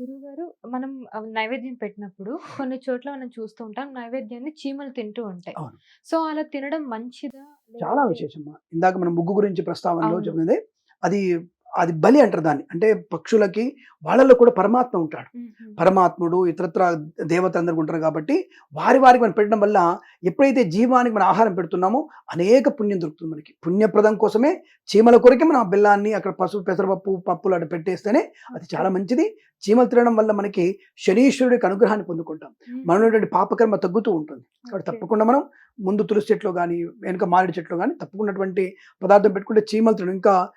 గురువుగారు మనం నైవేద్యం పెట్టినప్పుడు కొన్ని చోట్ల మనం చూస్తూ ఉంటాం నైవేద్యాన్ని చీమలు తింటూ ఉంటాయి. సో, అలా తినడం మంచిదా? చాలా విశేషమా. ఇందాక మనం ముగ్గు గురించి ప్రస్తావనలో. చెప్పినదే అది అది బలి అంటారు దాన్ని. అంటే పక్షులకి వాళ్ళలో కూడా పరమాత్మ ఉంటాడు. పరమాత్ముడు ఇతరత్ర దేవతలందరూ ఉంటారు కాబట్టి వారి వారికి మనం పెట్టడం వల్ల ఎప్పుడైతే జీవానికి మనం ఆహారం పెడుతున్నామో అనేక పుణ్యం దొరుకుతుంది మనకి. పుణ్యప్రదం కోసమే చీమల కొరకే మనం ఆ బెల్లాన్ని అక్కడ పసుపు, పెసరపప్పు, పప్పులు అటు పెట్టేస్తేనే అది. చాలా మంచిది. చీమలు తినడం వల్ల మనకి శనీశ్వరుడికి అనుగ్రహాన్ని పొందుకుంటాం. మనలో హుహు. ఉన్నటువంటి పాపకర్మ తగ్గుతూ ఉంటుంది. కాబట్టి. తప్పకుండా మనం ముందు తులసి చెట్లో గానీ, వెనక మామిడి చెట్లో గానీ తప్పకున్నటువంటి పదార్థం పెట్టుకుంటే చీమలు తినడం ఇంకా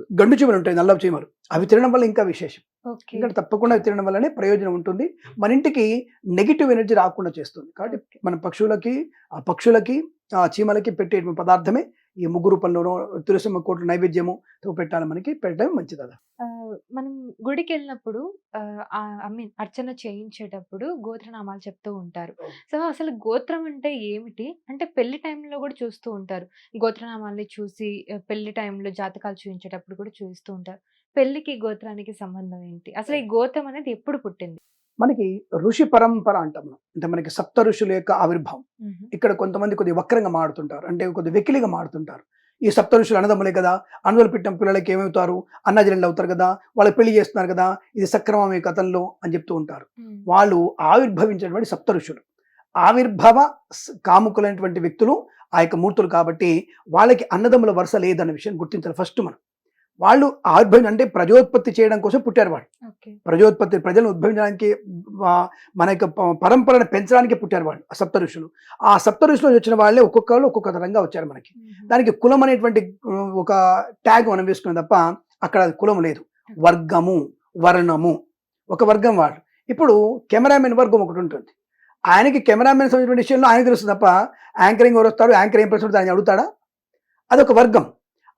గండు చీమలు ఉంటాయి నల్ల చీమలు. అవి తినడం వల్ల ఇంకా విశేషం. ఎందుకంటే తప్పకుండా అవి తినడం వల్లనే ప్రయోజనం ఉంటుంది. మన ఇంటికి నెగెటివ్ ఎనర్జీ రాకుండా చేస్తుంది. కాబట్టి. మన పక్షులకి, ఆ పక్షులకి, చీమలకి పెట్టేటువంటి పదార్థమే ఈ ముగ్గు రూపంలోనో తులసమ్మ కోట్లు నైవేద్యముతో పెట్టాలి మనకి. పెట్టడం మంచిది. ఆహ్, మనం గుడికెళ్ళినప్పుడు ఆహ్, ఆహ్, ఐ మీన్ అర్చన చేయించేటప్పుడు గోత్రనామాలు చెప్తూ ఉంటారు. సో, అసలు గోత్రం అంటే ఏమిటి? అంటే పెళ్ళి టైంలో కూడా చూస్తూ ఉంటారు. గోత్రనామాల్ని చూసి పెళ్ళి టైంలో జాతకాలు చూయించేటప్పుడు కూడా చూయిస్తూ ఉంటారు. పెళ్ళికి, గోత్రానికి సంబంధం ఏంటి? అసలు ఈ గోత్రం అనేది ఎప్పుడు పుట్టింది? మనకి ఋషి పరంపర అంటాం మనం. అంటే మనకి సప్త ఋషుల యొక్క ఆవిర్భావం. ఇక్కడ కొంతమంది కొద్దిగా వక్రంగా మాడుతుంటారు. అంటే కొద్దిగా వెకిలిగా మాడుతుంటారు. ఈ సప్త ఋషులు అన్నదమ్ములే కదా! అన్నదమ్ములు పుట్టిన పిల్లలకి ఏమవుతారు? అన్నాచెల్లెళ్ళు అవుతారు కదా! వాళ్ళకి పెళ్ళి చేస్తున్నారు కదా! ఇది సక్రమమే కథల్లో అని చెప్తూ ఉంటారు. వాళ్ళు ఆవిర్భవించినటువంటి సప్త ఋషులు. ఆవిర్భవ కాముకులైనటువంటి వ్యక్తులు ఆ యొక్క మూర్తులు కాబట్టి వాళ్ళకి అన్నదమ్ముల వరుస లేదన్న విషయం గుర్తించాలి ఫస్ట్ మనం. వాళ్ళు ఆవిర్భవి అంటే ప్రజోత్పత్తి చేయడం కోసం పుట్టారు వాళ్ళు. ప్రజోత్పత్తి ప్రజలను ఉద్భవించడానికి మన యొక్క పరంపరను పెంచడానికి పుట్టారు వాళ్ళు. ఆ సప్త ఋషులు. ఆ సప్త ఋషులు వచ్చిన వాళ్ళే ఒక్కొక్కళ్ళు ఒక్కొక్క తరంగా వచ్చారు మనకి. దానికి కులం అనేటువంటి ఒక ట్యాగ్ మనం వేసుకున్నాం తప్ప అక్కడ కులం లేదు. వర్గము, వర్ణము ఒక వర్గం వాళ్ళు. ఇప్పుడు కెమెరామెన్ వర్గం ఒకటి ఉంటుంది. ఆయనకి కెమెరామెన్ సంబంధించిన విషయంలో ఆయనకి తెలుస్తుంది తప్ప యాంకరింగ్ ఎవరు వస్తారు? యాంకర్ ఏం ప్రశ్న ఆయన అడుగుతాడా? అదొక వర్గం.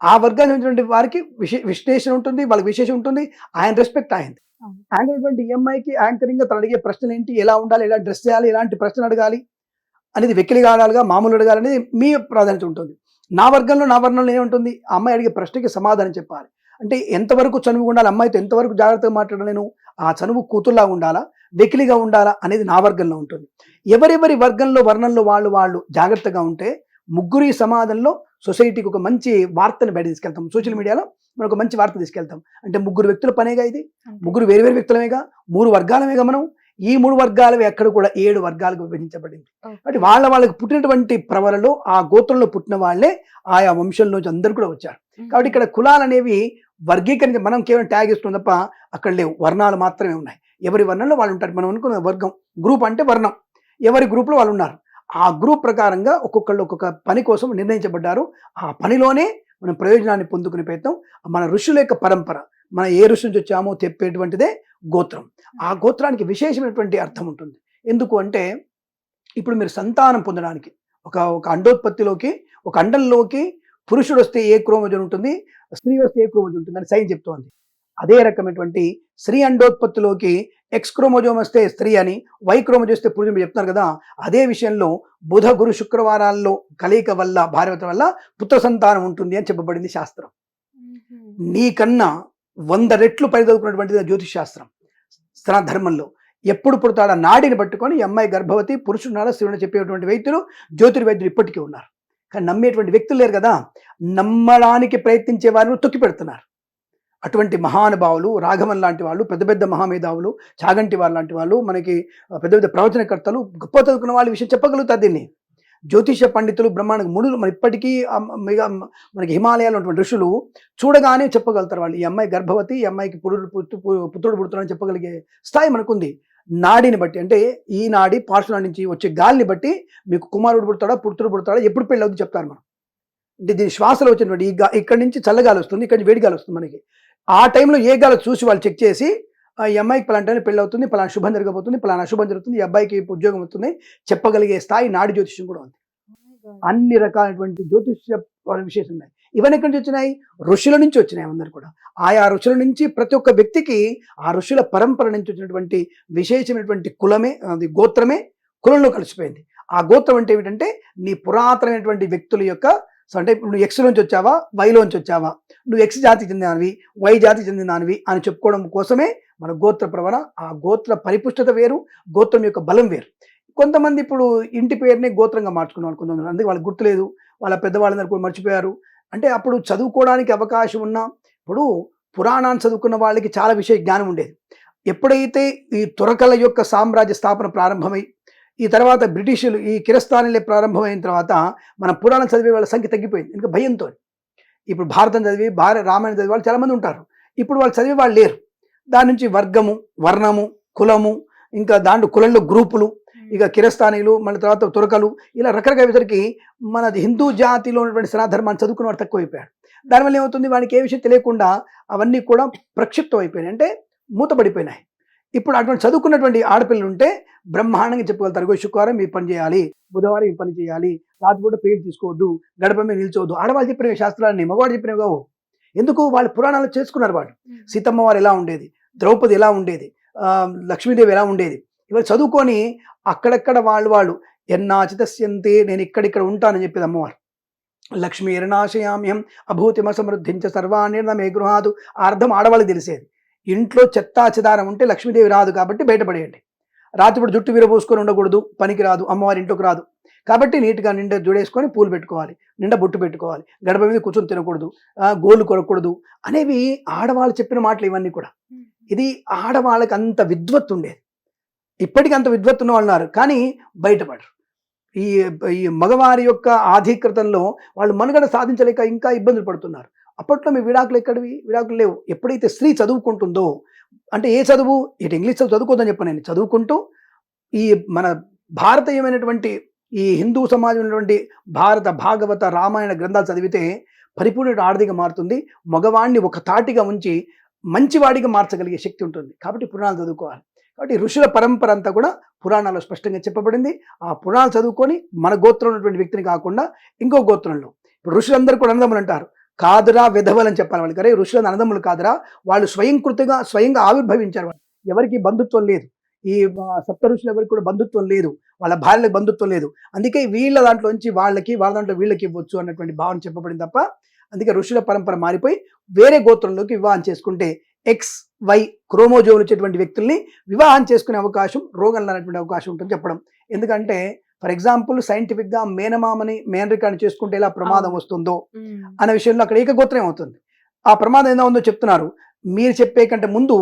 ఆ వర్గానికి వారికి విశే విశ్లేషణ ఉంటుంది. వాళ్ళకి విశేషం ఉంటుంది. ఆయన రెస్పెక్ట్ ఆయనది. ఆయనటువంటి ఈఎంఐకి యాంకరింగ్‌గా తను అడిగే ప్రశ్నలు ఏంటి? ఎలా ఉండాలి? ఎలా డ్రెస్ చేయాలి? ఎలాంటి ప్రశ్నలు అడగాలి? అనేది వెకిలిగా అడగాలిగా, మామూలు అడగాలనేది మీ ప్రాధాన్యత ఉంటుంది. నా వర్గంలో, నా వర్ణంలో ఏముంటుంది? ఆ అమ్మాయి అడిగే ప్రశ్నకి సమాధానం చెప్పాలి. అంటే ఎంతవరకు చనువుగా ఉండాలి? అమ్మాయితో ఎంతవరకు జాగ్రత్తగా మాట్లాడలేను? ఆ చనువు కూతురులాగా ఉండాలా? వెకిలిగా ఉండాలా? అనేది నా వర్గంలో ఉంటుంది. ఎవరెవరి వర్గంలో, వర్ణంలో వాళ్ళు వాళ్ళు జాగ్రత్తగా ఉంటే ముగ్గురి సమాజంలో సొసైటీకి ఒక మంచి వార్తని బయట తీసుకెళ్తాం. సోషల్ మీడియాలో మనం ఒక మంచి వార్త తీసుకెళ్తాం. అంటే ముగ్గురు వ్యక్తుల పనేగా ఇది. ముగ్గురు వేరు వేరు వ్యక్తులమేగా. 3 వర్గాలమేగా మనం. ఈ 3 వర్గాలవి ఎక్కడ కూడా 7 వర్గాలుగా విభజించబడింది. కాబట్టి ఓకే. వాళ్ళ వాళ్ళకి పుట్టినటువంటి ప్రవరలో ఆ గోత్రంలో పుట్టిన వాళ్ళే ఆయా వంశంలోంచి అందరూ కూడా వచ్చారు. కాబట్టి. ఇక్కడ కులాలనేవి వర్గీకరించ మనం కేవలం ట్యాగ్ ఇస్తున్నాం తప్ప అక్కడ లేవు. వర్ణాలు మాత్రమే ఉన్నాయి. ఎవరి వర్ణంలో వాళ్ళు ఉంటారు. మనం అనుకున్న వర్గం. గ్రూప్ అంటే వర్ణం. ఎవరి గ్రూప్‌లో వాళ్ళు ఉన్నారు. ఆ గ్రూప్ ప్రకారంగా ఒక్కొక్కళ్ళు ఒక్కొక్క పని కోసం నిర్ణయించబడ్డారు. ఆ పనిలోనే మనం ప్రయోజనాన్ని పొందుకునే ప్రయత్నం మన ఋషుల యొక్క పరంపర. మనం ఏ ఋషి నుంచి వచ్చామో చెప్పేటువంటిదే గోత్రం. ఆ గోత్రానికి విశేషమైనటువంటి అర్థం ఉంటుంది. ఎందుకు అంటే ఇప్పుడు మీరు సంతానం పొందడానికి ఒక ఒక అండోత్పత్తిలోకి ఒక అండంలోకి పురుషుడు వస్తే ఏ క్రోమోజోన్ ఉంటుంది? స్త్రీ వస్తే ఏ క్రోమోజోన్ ఉంటుంది? అని సైన్ చెప్తోంది. అదే రకమైనటువంటి స్త్రీ అండోత్పత్తిలోకి ఎక్స్ క్రోమోజోమ్ వస్తే స్త్రీ అని, వై క్రోమోజోమ్ వస్తే పురుషుడు మీరు చెప్తున్నారు కదా! అదే విషయంలో బుధ, గురు, శుక్రవారాల్లో కలయిక వల్ల భార్యాభర్తల వల్ల పుత్ర సంతానం ఉంటుంది అని చెప్పబడింది శాస్త్రం. నీకన్నా 100 రెట్లు పైచదువుకున్నటువంటిది జ్యోతిష్ శాస్త్రం. సనాతన ధర్మంలో. ఎప్పుడు పుడతాడా నాడిని పట్టుకొని అమ్మాయి గర్భవతి పురుషుడున్నాడా స్త్రీని చెప్పేటువంటి వ్యక్తులు జ్యోతిర్వైద్యులు ఇప్పటికీ ఉన్నారు. కానీ నమ్మేటువంటి వ్యక్తులు లేరు కదా! నమ్మడానికి ప్రయత్నించే వారిని తొక్కి పెడుతున్నారు. అటువంటి మహానుభావులు రాఘవన్ లాంటి వాళ్ళు, పెద్ద పెద్ద మహామేధావులు, చాగంటి వారు లాంటి వాళ్ళు, మనకి పెద్ద పెద్ద ప్రవచనకర్తలు, గొప్ప చదువుకున్న వాళ్ళ విషయం చెప్పగలుగుతారు దీన్ని. జ్యోతిష పండితులు, బ్రహ్మాండ మునులు మరి ఇప్పటికీ మిగ మనకి హిమాలయాల్లో ఉన్నటువంటి ఋషులు చూడగానే చెప్పగలుగుతారు వాళ్ళు. ఈ అమ్మాయి గర్భవతి, ఈ అమ్మాయికి పురుడు పుత్తు పుత్రుడు పుడుతున్నాడని చెప్పగలిగే స్థాయి మనకుంది. నాడిని బట్టి అంటే ఈ నాడి పార్శ్వనాడి నుంచి వచ్చే గాలిని బట్టి మీకు కుమారుడు పుడతాడా? పుత్రుడు పుడతాడా? ఎప్పుడు పెళ్ళి అవుతుంది చెప్తారు మనం. దీని శ్వాసలో వచ్చినటువంటి ఈ గా ఇక్కడి నుంచి చల్లగాలి వస్తుంది. ఇక్కడి నుంచి వేడి గాలి వస్తుంది మనకి. ఆ టైంలో ఏ గాలో చూసి వాళ్ళు చెక్ చేసి ఈ అమ్మాయికి పలానా టైంలో పెళ్ళి అవుతుంది. పలానా శుభం జరగబోతుంది. పలానా అశుభం జరుగుతుంది. ఈ అబ్బాయికి ఉద్యోగం వస్తుంది. చెప్పగలిగే స్థాయి నాడి జ్యోతిష్యం కూడా ఉంది. గాడ్! అన్ని రకాలైనటువంటి జ్యోతిష్య విశేషాలు ఉన్నాయి. ఇవన్నీ ఎక్కడి నుంచి వచ్చినాయి? ఋషుల నుంచి వచ్చినాయి అందరు కూడా. ఆయా ఋషుల నుంచి ప్రతి ఒక్క వ్యక్తికి ఆ ఋషుల పరంపర నుంచి వచ్చినటువంటి విశేషమైనటువంటి కులమే అది గోత్రమే కులంలో కలిసిపోయింది. ఆ గోత్రం అంటే ఏమిటంటే నీ పురాతనమైనటువంటి వ్యక్తుల యొక్క సో అంటే ఇప్పుడు నువ్వు ఎక్స్లోంచి వచ్చావా? వైలోంచి వచ్చావా? నువ్వు ఎక్స్ జాతికి చెందినవి వై జాతికి చెందినవి అని చెప్పుకోవడం కోసమే మన గోత్ర ప్రవణ ఆ గోత్ర పరిపుష్టత వేరు గోత్రం యొక్క బలం వేరు. కొంతమంది ఇప్పుడు ఇంటి పేరునే గోత్రంగా మార్చుకున్నారు కొంతమంది. అందుకే వాళ్ళకి గుర్తులేదు. వాళ్ళ పెద్దవాళ్ళందరూ కూడా మర్చిపోయారు. అంటే అప్పుడు చదువుకోవడానికి అవకాశం ఉన్నా ఇప్పుడు పురాణాన్ని చదువుకున్న వాళ్ళకి చాలా విషయ జ్ఞానం ఉండేది. ఎప్పుడైతే ఈ తురకల యొక్క సామ్రాజ్య స్థాపన ప్రారంభమై ఈ తర్వాత బ్రిటిషులు ఈ కిరస్థానీలే ప్రారంభమైన తర్వాత మన పురాణం చదివే వాళ్ళ సంఖ్య తగ్గిపోయింది. ఇంకా భయంతో. ఇప్పుడు భారతం చదివి భార రామాయణం చదివే వాళ్ళు చాలామంది ఉంటారు. ఇప్పుడు వాళ్ళు చదివే వాళ్ళు లేరు. దాని నుంచి వర్గము వర్ణము కులము ఇంకా దాంట్లో కులంలో గ్రూపులు ఇక కిరస్థానీలు మళ్ళీ తర్వాత తురకలు ఇలా రకరకాల విధరికి మన హిందూ జాతిలో ఉన్నటువంటి సనాధర్మాన్ని చదువుకున్న వాడు తక్కువైపోయాడు. దానివల్ల ఏమవుతుంది? వాడికి ఏ విషయం తెలియకుండా అవన్నీ కూడా ప్రక్షిప్తం అయిపోయినాయి అంటే మూతపడిపోయినాయి. ఇప్పుడు అటువంటి చదువుకున్నటువంటి ఆడపిల్లలు ఉంటే బ్రహ్మాండంగా చెప్పగలుగుతారు "ఇగో శుక్రవారం ఈ పని చేయాలి బుధవారం ఈ పని చేయాలి రాత్రిపూట పేరు తీసుకోవద్దు గడప మీద నిల్చోవద్దు. ఆడవాళ్ళు చెప్పిన శాస్త్రాన్ని మగవాడు చెప్పినవి కావు. ఎందుకు? వాళ్ళు పురాణాలు చేసుకున్నారు వాళ్ళు. సీతమ్మ వారు ఎలా ఉండేది? ద్రౌపది ఎలా ఉండేది? లక్ష్మీదేవి ఎలా ఉండేది? ఇవాళ చదువుకొని అక్కడక్కడ వాళ్ళు వాళ్ళు ఎన్నాచితస్యంతే నేను ఇక్కడిక్కడ ఉంటానని చెప్పేది అమ్మవారు. లక్ష్మీ ఎరణాశయామ్యం అభూతిమ సమృద్ధించ సర్వాణిర్ణమే గృహాదు ఆ అర్థం ఆడవాళ్ళకి తెలిసేది. ఇంట్లో చెత్తా చెదారం ఉంటే లక్ష్మీదేవి రాదు కాబట్టి బయటపడేయండి. రాత్రిపూట జుట్టు విరబోసుకొని ఉండకూడదు పనికి రాదు అమ్మవారి ఇంట్లోకి రాదు. కాబట్టి నీట్గా నిండా జుడేసుకొని పూలు పెట్టుకోవాలి నిండా బొట్టు పెట్టుకోవాలి గడప మీద కూర్చొని తినకూడదు గోళ్ళు కొనకూడదు అనేవి ఆడవాళ్ళు చెప్పిన మాటలు ఇవన్నీ కూడా. ఇది ఆడవాళ్ళకి అంత విద్వత్తు ఉండేది. ఇప్పటికీ అంత విద్వత్తు ఉన్న వాళ్ళు ఉన్నారు కానీ బయటపడరు. ఈ ఈ మగవారి యొక్క ఆధిక్యతంలో వాళ్ళు మనుగడ సాధించలేక ఇంకా ఇబ్బందులు పడుతున్నారు. అప్పట్లో మీ విడాకులు ఎక్కడివి? విడాకులు లేవు. ఎప్పుడైతే స్త్రీ చదువుకుంటుందో అంటే ఏ చదువు? ఇటు ఇంగ్లీష్ చదువు చదువుకోదని చెప్పాను నేను. చదువుకుంటూ ఈ మన భారతీయమైనటువంటి ఈ హిందూ సమాజం ఉన్నటువంటి భారత భాగవత రామాయణ గ్రంథాలు చదివితే పరిపూర్ణ ఆర్థిక మారుతుంది. మగవాణ్ణి ఒక తాటిగా ఉంచి మంచివాడిగా మార్చగలిగే శక్తి ఉంటుంది. కాబట్టి పురాణాలు చదువుకోవాలి. కాబట్టి ఋషుల పరంపర అంతా కూడా పురాణాల్లో స్పష్టంగా చెప్పబడింది. ఆ పురాణాలు చదువుకొని మన గోత్రం ఉన్నటువంటి వ్యక్తిని కాకుండా ఇంకో గోత్రంలో. ఇప్పుడు ఋషులందరూ కూడా అన్నదమ్ములు అంటారు. కాదురా విధవలని చెప్పాలి వాళ్ళకి. అరే ఋషులు అన్నదమ్ములు కాదురా. వాళ్ళు స్వయంకృతిగా స్వయంగా ఆవిర్భవించారు వాళ్ళు. ఎవరికి బంధుత్వం లేదు. ఈ సప్త ఋషులు ఎవరికి కూడా బంధుత్వం లేదు. వాళ్ళ భార్యలకు బంధుత్వం లేదు. అందుకే వీళ్ళ దాంట్లోంచి వాళ్ళకి వాళ్ళ దాంట్లో వీళ్ళకి ఇవ్వచ్చు అన్నటువంటి భావన చెప్పబడింది తప్ప అందుకే ఋషుల పరంపర మారిపోయి వేరే గోత్రంలోకి వివాహం చేసుకుంటే ఎక్స్ వై క్రోమోజోలు వచ్చేటువంటి వ్యక్తుల్ని వివాహం చేసుకునే అవకాశం రోగం అనేటువంటి అవకాశం ఉంటుంది చెప్పడం. ఎందుకంటే ఫర్ ఎగ్జాంపుల్ సైంటిఫిక్గా మేనమామని మేనరికాన్ని చేసుకుంటే ఎలా ప్రమాదం. వస్తుందో అనే విషయంలో అక్కడ ఏకగోత్రం అవుతుంది ఆ ప్రమాదం ఏదో ఉందో చెప్తున్నారు. మీరు చెప్పే కంటే ముందు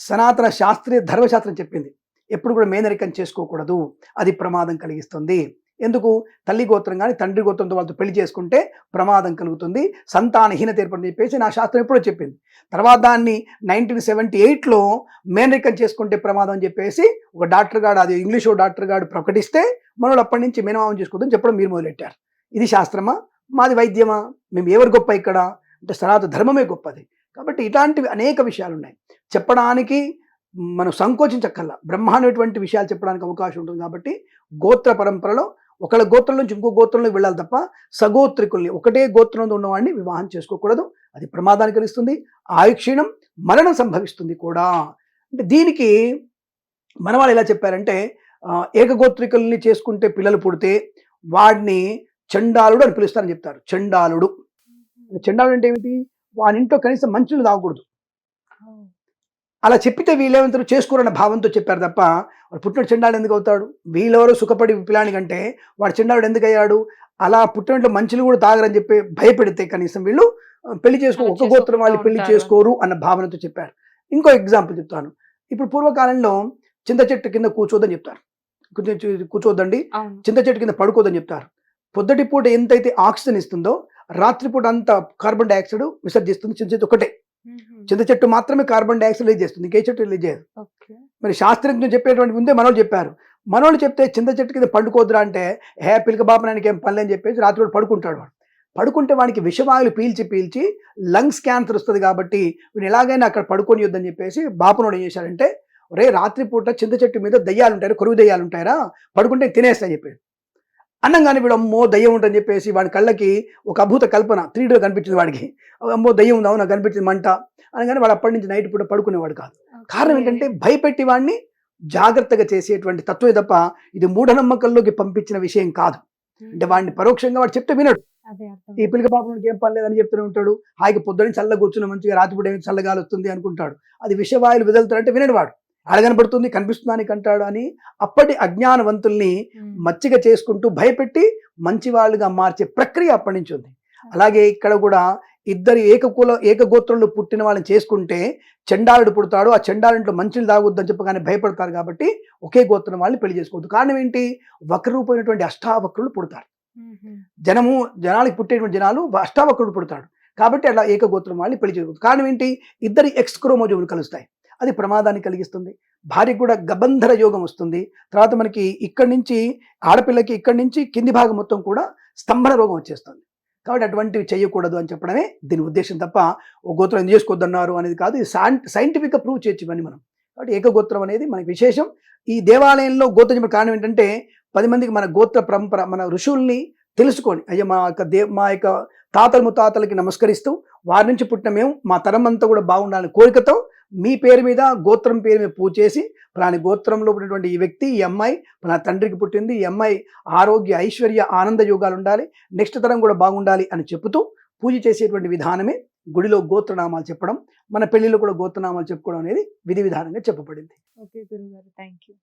సనాతన శాస్త్రీయ ధర్మశాస్త్రం చెప్పింది. ఎప్పుడు కూడా మేనరికం చేసుకోకూడదు. అది ప్రమాదం కలిగిస్తుంది. ఎందుకు? తల్లి గోత్రం కానీ తండ్రి గోత్రంతో వాళ్ళతో పెళ్ళి చేసుకుంటే ప్రమాదం కలుగుతుంది సంతానహీనత ఏర్పడింది చెప్పేసి నా శాస్త్రం ఎప్పుడో చెప్పింది. తర్వాత దాన్ని నైన్టీన్ సెవెంటీ ఎయిట్లో మేనరికం చేసుకుంటే ప్రమాదం అని చెప్పేసి ఒక డాక్టర్ గాడు అది ఇంగ్లీషు డాక్టర్ గాడు ప్రకటిస్తే మనోళ్ళు అప్పటి నుంచి మేనమామం చేసుకోవద్దని చెప్పడం మీరు మొదలెట్టారు. ఇది శాస్త్రమా? మాది వైద్యమా? మేము ఎవరు గొప్ప ఇక్కడ? అంటే సనాతన ధర్మమే గొప్పది. కాబట్టి ఇలాంటివి అనేక విషయాలు ఉన్నాయి. చెప్పడానికి మనం సంకోచించక్కల్లా బ్రహ్మాండటువంటి విషయాలు చెప్పడానికి అవకాశం ఉంటుంది కాబట్టి గోత్ర పరంపరలో ఒకళ్ళ గోత్రం నుంచి ఇంకో గోత్రంలోకి వెళ్ళాలి తప్ప సగోత్రికుల్ని ఒకటే గోత్రంలో ఉన్నవాడిని వివాహం చేసుకోకూడదు. అది ప్రమాదాన్ని కలిగిస్తుంది ఆయుక్షీణం మరణం సంభవిస్తుంది కూడా. అంటే దీనికి మన వాళ్ళు ఎలా చెప్పారంటే ఏకగోత్రికుల్ని చేసుకుంటే పిల్లలు పుడితే వాడిని చండాలుడు అని పిలుస్తారని చెప్తారు. చండాలుడు. చండాలుడు అంటే ఏమిటి? వాని ఇంట్లో కనీసం మంచులు తాగకూడదు. అలా చెప్పితే వీళ్ళేమంటారు చేసుకోరన్న భావంతో చెప్పారు తప్ప వాడు పుట్టిన చెండాడు ఎందుకు అవుతాడు? వీళ్ళెవరో సుఖపడి పిల్లాని కంటే వాడు చెండాడు ఎందుకు అయ్యాడు అలా పుట్టినట్లు మంచులు కూడా తాగరని చెప్పి భయపెడితే కనీసం వీళ్ళు పెళ్ళి చేసుకో ఒక గోత్రం వాళ్ళు పెళ్ళి. చేసుకోరు అన్న భావనతో చెప్పారు. ఇంకో ఎగ్జాంపుల్ చెప్తాను. ఇప్పుడు పూర్వకాలంలో చింత చెట్టు కింద కూర్చోదని చెప్తారు. కూర్చో- కూర్చోవద్దండి. అవును. చింత చెట్టు కింద పడుకోదని చెప్తారు. పొద్దుటి పూట ఎంతైతే ఆక్సిజన్ ఇస్తుందో రాత్రిపూట అంత కార్బన్ డైఆక్సైడ్ విసర్జిస్తుంది. చింత చెట్టు ఒకటే. చింత చెట్టు మాత్రమే కార్బన్ డైఆక్సైడ్ రిలీజ్ చేస్తుంది ఇంకే చెట్టు రిలీజ్ చేయదు. మరి శాస్త్రజ్ఞులు చెప్పేటువంటి ముందే మనోళ్ళు చెప్పారు. మనోళ్ళు చెప్తే చింత చెట్టు కింద పండుకోద్దురా అంటే హే పిలక బాపనానికి ఏం పనులు అని చెప్పేసి రాత్రి పూట పడుకుంటాడు వాడు. పడుకుంటే వాడికి విషవాయువులు పీల్చి పీల్చి లంగ్స్ క్యాన్సర్ వస్తుంది కాబట్టి వీడు ఎలాగైనా అక్కడ పడుకొని వద్దని చెప్పేసి బాపనోడు ఏం చేశాడంటే ఒరే రాత్రిపూట చింత చెట్టు మీద దయ్యాలు ఉంటారు కొరువు దయ్యాలు ఉంటాయరా పడుకుంటే తినేస్తా చెప్పాడు. అన్నంగానే వీడు అమ్మో దయ్యం ఉంటుందని చెప్పేసి వాడి కళ్ళకి ఒక అద్భుత కల్పన త్రీడీలో కనిపించింది వాడికి. అమ్మో దయ్యం ఉంది? అవునా? కనిపించింది మంట. అనగానే వాడు అప్పటి నుంచి నైట్ పూట పడుకునేవాడు కాదు. కారణం ఏంటంటే భయపెట్టి వాడిని జాగ్రత్తగా చేసేటువంటి తత్వమే తప్ప ఇది మూఢనమ్మకంలోకి పంపించిన విషయం కాదు. అంటే వాడిని పరోక్షంగా వాడు చెప్తే వినడు. ఈ పిల్లక పాపం ఏం పని లేదని చెప్తూనే ఉంటాడు. హాయిగా పొద్దున్న చల్లగా కూర్చున్న మంచిగా రాత్రిపూట ఏమి చల్లగాలి వస్తుంది అనుకుంటాడు. అది విషవాయులు వెదలుతాడంటే వినడు వాడు. అడగనబడుతుంది కనిపిస్తున్నానికి అంటాడు అని అప్పటి అజ్ఞానవంతుల్ని. మచ్చిక చేసుకుంటూ భయపెట్టి మంచి వాళ్ళుగా మార్చే ప్రక్రియ అప్పటి నుంచి ఉంది. అలాగే ఇక్కడ కూడా ఇద్దరు ఏకకుల ఏకగోత్రులు పుట్టిన వాళ్ళని చేసుకుంటే చండాలుడు పుడతాడు ఆ చండాలుంట్లో మంచిని తాగొద్దని చెప్పగానే భయపడతారు కాబట్టి ఒకే గోత్రం వాళ్ళని పెళ్ళి చేసుకోవద్దు. కారణం ఏంటి? వక్రూపమైనటువంటి అష్టావక్రులు పుడతారు. జనము జనాలకి పుట్టేటువంటి జనాలు అష్టావక్రుడు పుడతాడు. కాబట్టి అలా ఏకగోత్రం వాళ్ళని పెళ్ళి చేసుకోవద్దు. కారణం ఏంటి? ఇద్దరి ఎక్స్ క్రోమోజోములు కలుస్తాయి. అది ప్రమాదాన్ని కలిగిస్తుంది. భార్యకు కూడా గబంధర యోగం వస్తుంది. తర్వాత మనకి ఇక్కడి నుంచి ఆడపిల్లకి ఇక్కడి నుంచి కింది భాగం మొత్తం కూడా స్తంభన రోగం వచ్చేస్తుంది. కాబట్టి అటువంటివి చేయకూడదు అని చెప్పడమే దీని ఉద్దేశం తప్ప ఓ గోత్రం ఎందుకు చేసుకోవద్దన్నారు అనేది కాదు. ఇది సైంటిఫిక్గా ప్రూవ్ చేయొచ్చు ఇవన్నీ మనం. కాబట్టి ఏకగోత్రం అనేది మనకి విశేషం. ఈ దేవాలయంలో గోత్రం చెప్పిన కారణం ఏంటంటే పది మందికి మన గోత్ర పరంపర మన ఋషుల్ని తెలుసుకొని అయ్యా మా యొక్క దే మా యొక్క తాతలు ముత్తాతలకి నమస్కరిస్తూ వారి నుంచి పుట్టిన మేము మా తరం అంతా కూడా బాగుండాలని కోరికతో మీ పేరు మీద గోత్రం పేరు మీద పూజ చేసి ప్రాణి గోత్రంలో ఉన్నటువంటి ఈ వ్యక్తి ఈ అమ్మాయి నా తండ్రికి పుట్టింది ఈ అమ్మాయి ఆరోగ్య ఐశ్వర్య ఆనంద యోగాలు ఉండాలి నెక్స్ట్ తరం కూడా బాగుండాలి అని చెబుతూ పూజ చేసేటువంటి విధానమే గుడిలో గోత్రనామాలు చెప్పడం మన పెళ్ళిలో కూడా గోత్రనామాలు చెప్పుకోవడం అనేది విధి విధానంగా చెప్పబడింది. ఓకే గురుగారు థ్యాంక్ యూ